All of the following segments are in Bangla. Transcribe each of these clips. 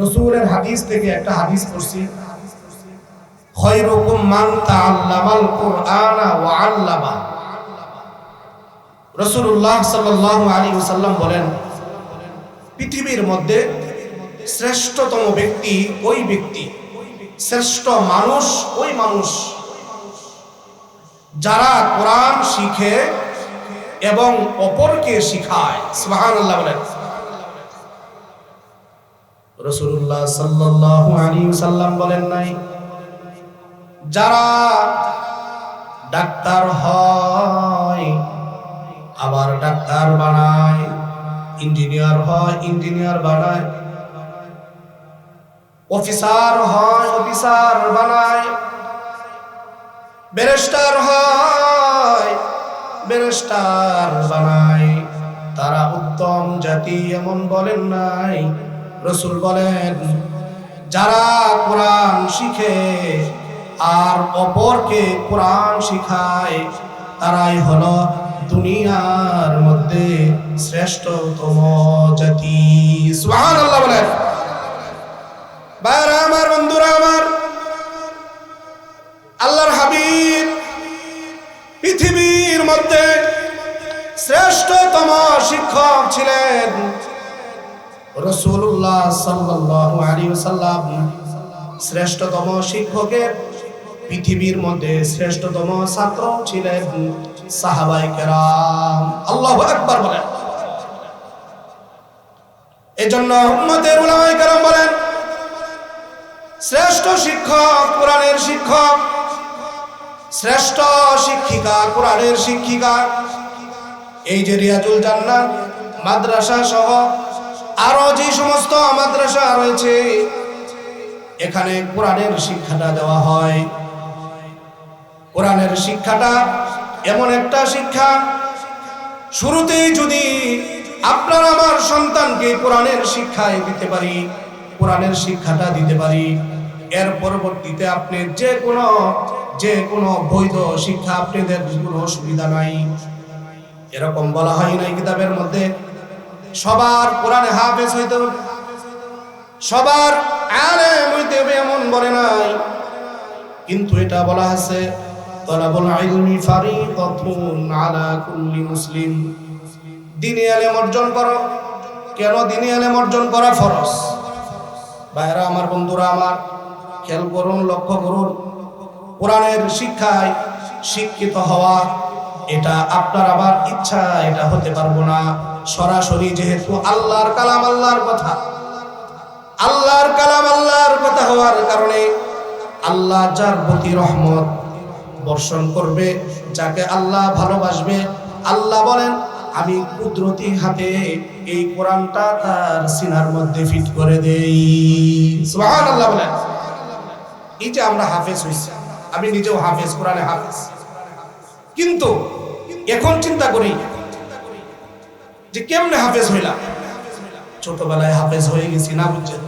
রসুলের হাদিস থেকে একটা হাদিস পড়ছি। খয়রুকুম মান তাআল্লামাল কুরআনা ওয়া আল্লামা। রাসূলুল্লাহ সাল্লাল্লাহু আলাইহি ওয়াসাল্লাম বলেন, পৃথিবীর মধ্যে শ্রেষ্ঠতম ব্যক্তি ওই ব্যক্তি, শ্রেষ্ঠ মানুষ ওই মানুষ, যারা কোরআন শিখে এবং অপরকে শিখায়। সুবহানাল্লাহ বলেন। রসুল্লাহ সাল্লাম বলেন নাই, যারা ডাক্তার হয়, আবার ডাক্তার বানায়, ইঞ্জিনিয়ার হয়, ইঞ্জিনিয়ার বানায়, অফিসার হয়, অফিসার বানায়, ব্যারিস্টার হয়, ব্যারিস্টার বানায়, তারা উত্তম জাতি এমন বলেন নাই। রসুল বলেন, যারা কোরআন শিখে আর অপরকে কোরআন শিখায়, তারাই হলো দুনিয়ার মধ্যে শ্রেষ্ঠতম জাতি। সুবহানাল্লাহ বলেন। আমার, বন্ধুরা আমার, আল্লাহর হাবিব পৃথিবীর মধ্যে শ্রেষ্ঠতম শিক্ষক ছিলেন রসুল্লাহ ওয়াসাল্লাম শ্রেষ্ঠতম শিক্ষকের পৃথিবীর মধ্যে শ্রেষ্ঠতম ছাত্র ছিলেন সাহাবাই কেরাম। আল্লাহু আকবার বলেন। উলামায়ে কেরাম বলেন, শ্রেষ্ঠ শিক্ষক কোরআনের শিক্ষক, শ্রেষ্ঠ শিক্ষিকা কোরআনের শিক্ষিকা, এই যে রিয়াজুল জান্নাত মাদ্রাসা সহ আরও যে সমস্ত মাদ্রাসা রয়েছে, এখানে কোরআনের শিক্ষাটা দেওয়া হয়। কোরআনের শিক্ষাটা এমন একটা শিক্ষা, শুরুতেই যদি আপনার আমার সন্তানকে কোরআনের শিক্ষায় দিতে পারি, কোরআনের শিক্ষাটা দিতে পারি, এর পরবর্তীতে আপনি যে কোনো যে কোনো বৈধ শিক্ষা আপনাদের কোনো অসুবিধা নাই। এরকম বলা হয় নাই কিতাবের মধ্যে। সবার কোরআনে হাফেজ হইতে হবে। সবার আলেম হইতে হবে এমন বলে নাই। কিন্তু এটা বলা আছে, তলাবুল ফারিদাতুন আলা কুল্লি মুসলিম। আলেম অর্জন করো। কেন দিনী আলেম অর্জন করা ফরজ? ভাইরা আমার বন্ধুরা, আমার খেয়াল করুন, লক্ষ্য করুন। কোরআনের শিক্ষায় শিক্ষিত হওয়া, এটা আপনার আবার ইচ্ছা, এটা হতে পারব না। সরাসরি যেহেতু আল্লাহর কালাম আল্লাহর কথা, আল্লাহর কালাম আল্লাহর কথা হওয়ার কারণে আল্লাহ যার প্রতি রহমত বর্ষণ করবে, যাকে আল্লাহ ভালোবাসবে, আল্লাহ বলেন, আমি কুদরতি হাতে এই কোরআনটা তার সিনার মধ্যে ফিট করে দেই। সুবহানাল্লাহ বলেন। এই যে আমরা হাফেজ হইছি আমি নিজেও হাফেজ, কোরআনে হাফেজ। কিন্তু এখন চিন্তা করি যে কেমনে হাফেজ হইলাম ছোটবেলায় হাফেজ হয়ে গেছি না বুঝছেন?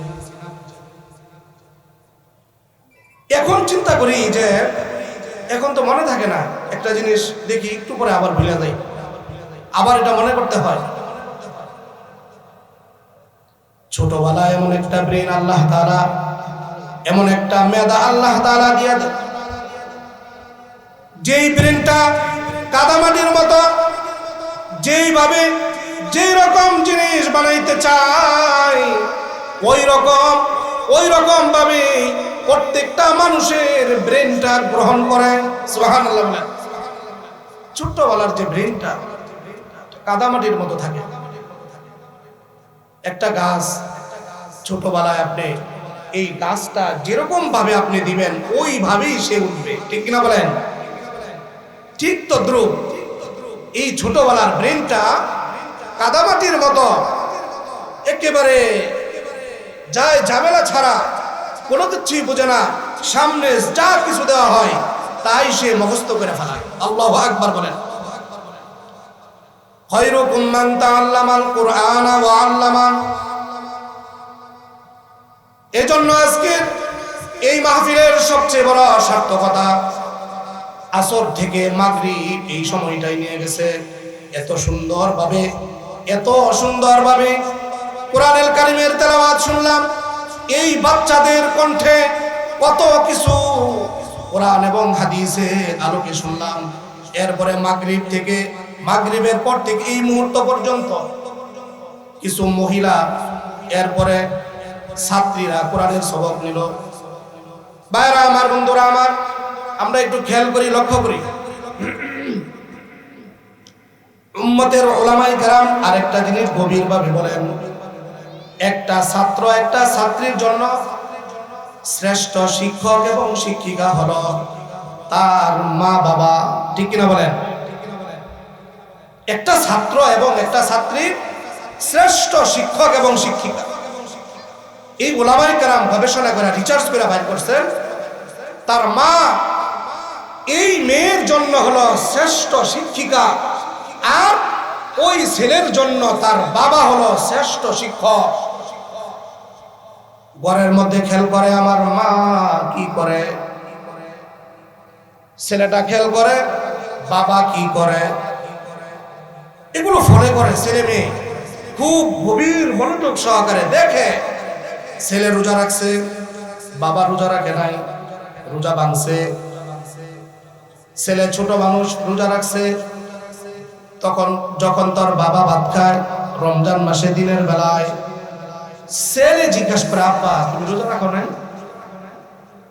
এখন চিন্তা করি যে, এখন তো মনে থাকে না, একটা জিনিস দেখি একটু পরে আবার ভুলে যাই। আবার এটা মনে করতে হয়। ছোটবেলায় এমন একটা ব্রেন আল্লাহ তারা এমন একটা মেধা আল্লাহ তারা দেয় যেই ব্রেনটা কাদামাটির মতো, যেইভাবে যেই রকম জিনিস বানাইতে চায় ওই রকম ওই রকম ভাবে প্রত্যেকটা মানুষের ব্রেনটা গ্রহণ করে। বলেন। ছোট্টবেলার যে ব্রেনটা কাদামাটির মতো থাকে। একটা গাছ, ছোটবেলায় আপনি এই গাছটা যেরকম ভাবে আপনি দিবেন, ওইভাবেই সে উঠবে। ঠিক কিনা বলেন? ঠিক তো দ্রুপ এই ছোটবেলার ব্রেনটা কাদামাটির মতো। একেবারে যায় ঝামেলা ছাড়া কোনো কিছুই বোঝে না। সামনে যা কিছু দেওয়া হয়, তাই সে মুখস্থ করে ফেলায়। আল্লাহ আকবার বলেন। ওয়া আল্লামা। এজন্য আজকে এই সবচেয়ে বড় থেকে এই সময়টাই নিয়ে গেছে। এত সুন্দরভাবে এত সুন্দরভাবে কোরআনুল কারীমের তেলাওয়াত শুনলাম। এই বাচ্চাদের কণ্ঠে কত কিছু কোরআন এবং হাদিসে আলোকে শুনলাম। এরপরে মাগরিব থেকে, মাগরিবের পর থেকে এই মুহূর্ত পর্যন্ত কিছু মহিলা, এরপরে ছাত্রীরা কোরআনের সবক নিল। বাইরা আমার বন্ধুরা, আমার, আমরা একটু খেয়াল করি, লক্ষ্য করি। উম্মতের ওলামাই গ্রাম আরেকটা জিনিস গভীরভাবে বলেন। একটা ছাত্র একটা ছাত্রীর জন্য শ্রেষ্ঠ শিক্ষক এবং শিক্ষিকা হল তার মা বাবা, ঠিক কিনা বলেন? একটা ছাত্র এবং একটা ছাত্রীর শ্রেষ্ঠ শিক্ষক এবং শিক্ষিকা। এই ওলামাই কারাম গবেষণা করে রিসার্চ করে বাইর করছেন, তার মা এই মেয়ের জন্য হলো শ্রেষ্ঠ শিক্ষিকা আর ওই ছেলের জন্য তার বাবা হলো শ্রেষ্ঠ শিক্ষক। ঘরের মধ্যে খেল করে আমার মা, কি করে? ছেলেটা খেল করে, বাবা কি করে? এগুলো ফলে করে ছেলে মেয়ে। খুব গভীর মনোযোগ সহকারে দেখে ছেলে রোজা রাখছে, বাবা রোজা রাখে নাই, রোজা ভাঙছে ছেলে ছোট মানুষ রোজা রাখছে তখন, যখন তোর বাবা ভাত খায়, রমজান মাসে দিনের বেলায়, ছেলে জিজ্ঞাসা করে, আব্বা, তুমি রোজা রাখো নাই?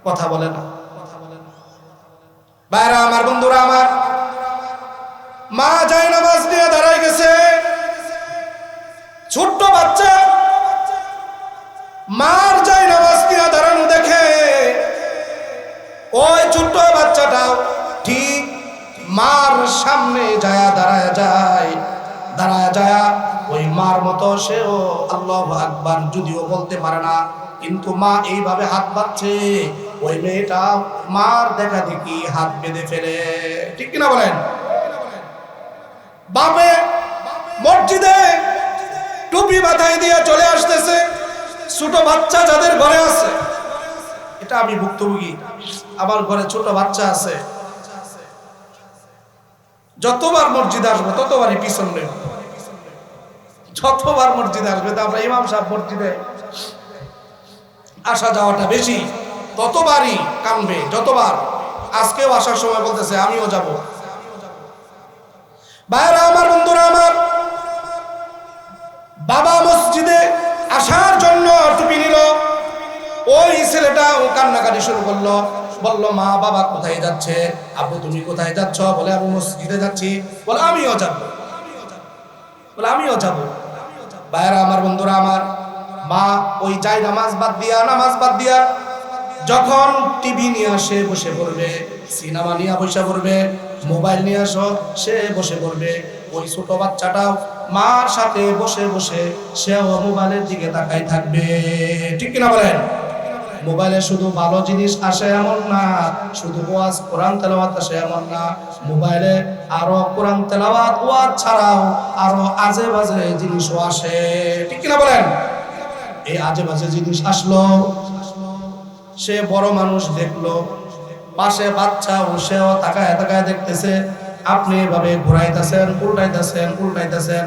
কথা বলে না। বাইরা আমার বন্ধুরা, আমার মা যায় নামাজ নিয়ে দাঁড়ায় গেছে। ছোট্ট বাচ্চা মার যায় নামাজ নিয়ে দাঁড়ানো দেখে। ওই ছোট্ট বাচ্চাটাও মার সামনে যায়, দাঁড়ায় যায় দাঁড়ায় যায়। ওই মার মতো সেও আল্লাহ আকবার যদিও বলতে পারে না, কিন্তু মা এইভাবে হাত পাচ্ছে ওই মেয়েটা মার দেখা দেখি হাত বেঁধে ফেলে। ঠিক কিনা বলেন? বাপে মসজিদে টুপি মাথায় দিয়ে চলে আসতেছে। ছোট বাচ্চা যাদের ঘরে আছে, এটা আমি ভুক্তভোগী, আমার ঘরে ছোট বাচ্চা আছে। যতবার মসজিদে আসব, ততবারই পিছন নেব যতবার মসজিদে আসবে, তো আমরা ইমাম সাহেব মসজিদে আসা যাওয়াটা বেশি। ততবারই কানবে, যতবার। আজকেও আসার সময় বলতেছে, আমিও যাব। বাইরা আমার বন্ধুরা, আমার বাবা মসজিদে আসার জন্য টুপি নিল। ওই ছেলেটা ও কান্নাকাটি শুরু করল। বলল, মা, বাবা কোথায় যাচ্ছে? আব্বু, তুমি কোথায় যাচ্ছ? বলে আমি মসজিদে যাচ্ছি। বলে, আমিও যাব। বলে, আমিও যাব। বাইরা আমার বন্ধুরা, আমার মা, ওই যাই, নামাজ বাদ দিয়া, নামাজ বাদ দিয়া, যখন টিভি নিয়ে আসে, বসে পড়বে, সিনেমা নিয়ে বসে পড়বে, মোবাইল নিয়ে আসো, সে বসে পড়বে। ওই ছোট বাচ্চাটাও মার সাথে বসে বসে, সেও মোবাইলের দিকে তাকাই থাকবে। ঠিক কিনা বলেন? মোবাইলে শুধু ভালো জিনিস আসে এমন না, শুধু ওয়াজ, কোরআন তেলাওয়াত আসে এমন না। মোবাইলে আরও কোরআন তেলাওয়াত, ওয়াজ ছাড়াও আরও আজে বাজে জিনিসও আসে। ঠিক কিনা বলেন? এই আজে বাজে জিনিস আসলো, সে বড় মানুষ দেখল, পাশে বাচ্চা ও সেও তাকায় তাকায় দেখতেছে, আপনি এভাবে ঘুরাইতেছেন, উল্টাইতেছেন উল্টাইতেছেন,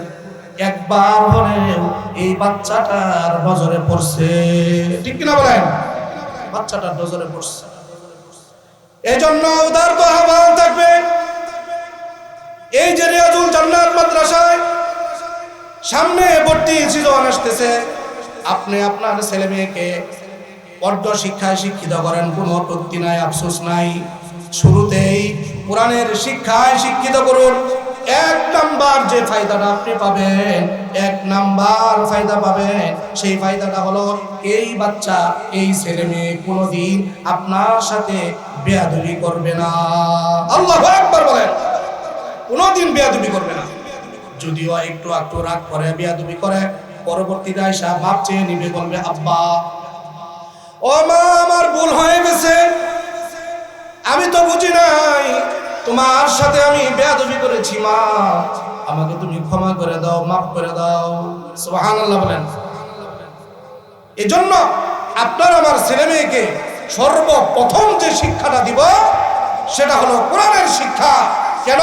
একবার হলেও এই বাচ্চাটার নজরে পড়ছে। ঠিক কিনা বলেন? বাচ্চাটার নজরে পড়ছে। এই জন্য উদার তো আহ্বান থাকবে। এই যে রিয়াজুল জান্নাত মাদ্রাসায় সামনে ভর্তি সিজন আসতেছে, আপনি আপনার ছেলে মেয়েকে অর্ধ শিক্ষায় শিক্ষিত করেন, কোনো আপত্তি নাই, আফসোস নাই। শুরুতেই কোরআনের শিক্ষায় শিক্ষিত করুন। এক নাম্বার যে ফায়দাটা আপনি পাবেন, এক নাম্বার ফায়দা পাবেন, সেই ফায়দাটা হলো এই বাচ্চা, এই ছেলে মেয়ে কোনোদিন আপনার সাথে বেয়াদবি করবে না। আল্লাহ একবার বলেন। কোনোদিন বেয়াদবি করবে না। যদিও একটু একটু রাগ করে, বেয়াদবি করে, পরবর্তীতে আয়সা মাপ চেয়ে নিবে, বলবে, আব্বা, ও মা, আমার ভুল হয়ে গেছে। আমি তো বুঝি নাই তোমার সাথে আমি বেয়াদবি করেছি, মা। আমাকে তুমি ক্ষমা করে দাও, মাফ করে দাও। সুবহানাল্লাহ বলেন। এজন্য আপনার আমার ছেলে মেয়েকে সর্বপ্রথম যে শিক্ষাটা দিব, সেটা হলো কোরআনের শিক্ষা। কেন?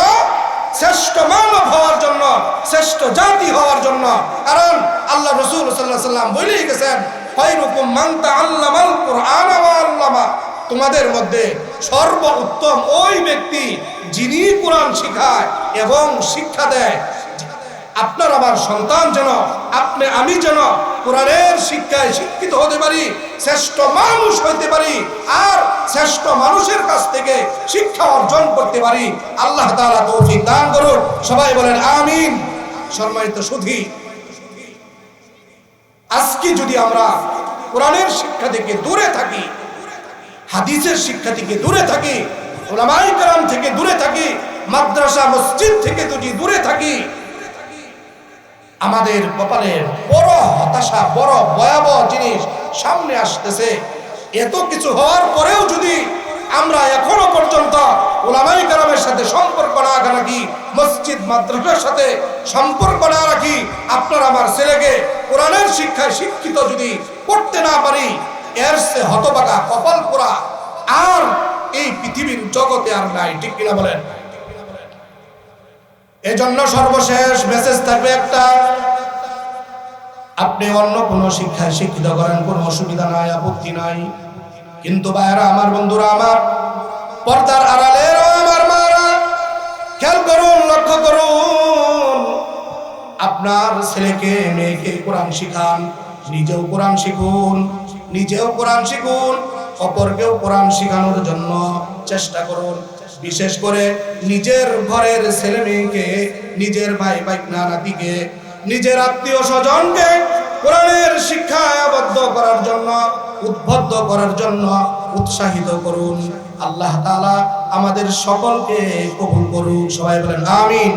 শ্রেষ্ঠ মানব হওয়ার জন্য, শ্রেষ্ঠ জাতি হওয়ার জন্য। কারণ আল্লাহ রসুল সাল্লাহ সাল্লাম বলেই গেছেন, খৈরুকুম মান তাআল্লামাল কুরআন আল্লামা। তোমাদের মধ্যে সর্ব উত্তম ওই ব্যক্তি যিনি কোরআন শিখায় এবং শিক্ষা দেয়। আপনার আমার সন্তান যেন, আপনি, আমি যেন কোরআনের শিক্ষায় শিক্ষিত হতে পারি, শ্রেষ্ঠ মানুষ হইতে পারি, আর শ্রেষ্ঠ মানুষের কাছ থেকে শিক্ষা অর্জন করতে পারি, আল্লাহ তাআলা তৌফিক দান করুন। সবাই বলেন, আমিন। সম্মানিত সুধী, আজকে যদি আমরা কোরআনের শিক্ষা থেকে দূরে থাকি হাদিসের শিক্ষা থেকে দূরে থাকি ওলামাই কালাম থেকে দূরে থাকি, মাদ্রাসা, মসজিদ থেকে যদি দূরে থাকি, আমাদের কপালের বড় হতাশা, বড় ভয়াবহ জিনিস সামনে আসতেছে। এত কিছু হওয়ার পরেও যদি আমরা এখনও পর্যন্ত ওলামাই কালামের সাথে সম্পর্ক না রাখি, মসজিদ, মাদ্রাসার সাথে সম্পর্ক না রাখি, আপনার আমার ছেলেকে কোরআনের শিক্ষায় শিক্ষিত যদি করতে না পারি এর সে হতবাকা কপাল পোড়া। আর এই পৃথিবীর জগতে আর নাই, ঠিক কিনা বলেন? এজন্য সর্বশেষ মেসেজ থাকবে একটা। আপনি অন্য কোন শিক্ষায় শিক্ষিত করেন, কোনো অসুবিধা নাই, আপত্তি নাই। কিন্তু ভাইয়েরা, আমার বন্ধুরা, আমার পর্দার আড়ালের আমার মারা খেয়াল করুন, লক্ষ্য করুন। আপনার ছেলেকে, মেয়েকে কোরআন শিখান, নিজেও কোরআন শিখুন। নিজেও কোরআন শিখুন, অপরকেও কোরআন শিখানোর জন্য চেষ্টা করুন। বিশেষ করে নিজের ঘরের ছেলে মেয়েকে, নিজের ভাই ভাই নাতিকে, নিজের আত্মীয় স্বজনকে কোরআনের শিক্ষায় আবদ্ধ করার জন্য, উদ্বুদ্ধ করার জন্য উৎসাহিত করুন। আল্লাহ তাআলা আমাদের সকলকে কবুল করুন। সবাই বলেন, আমিন।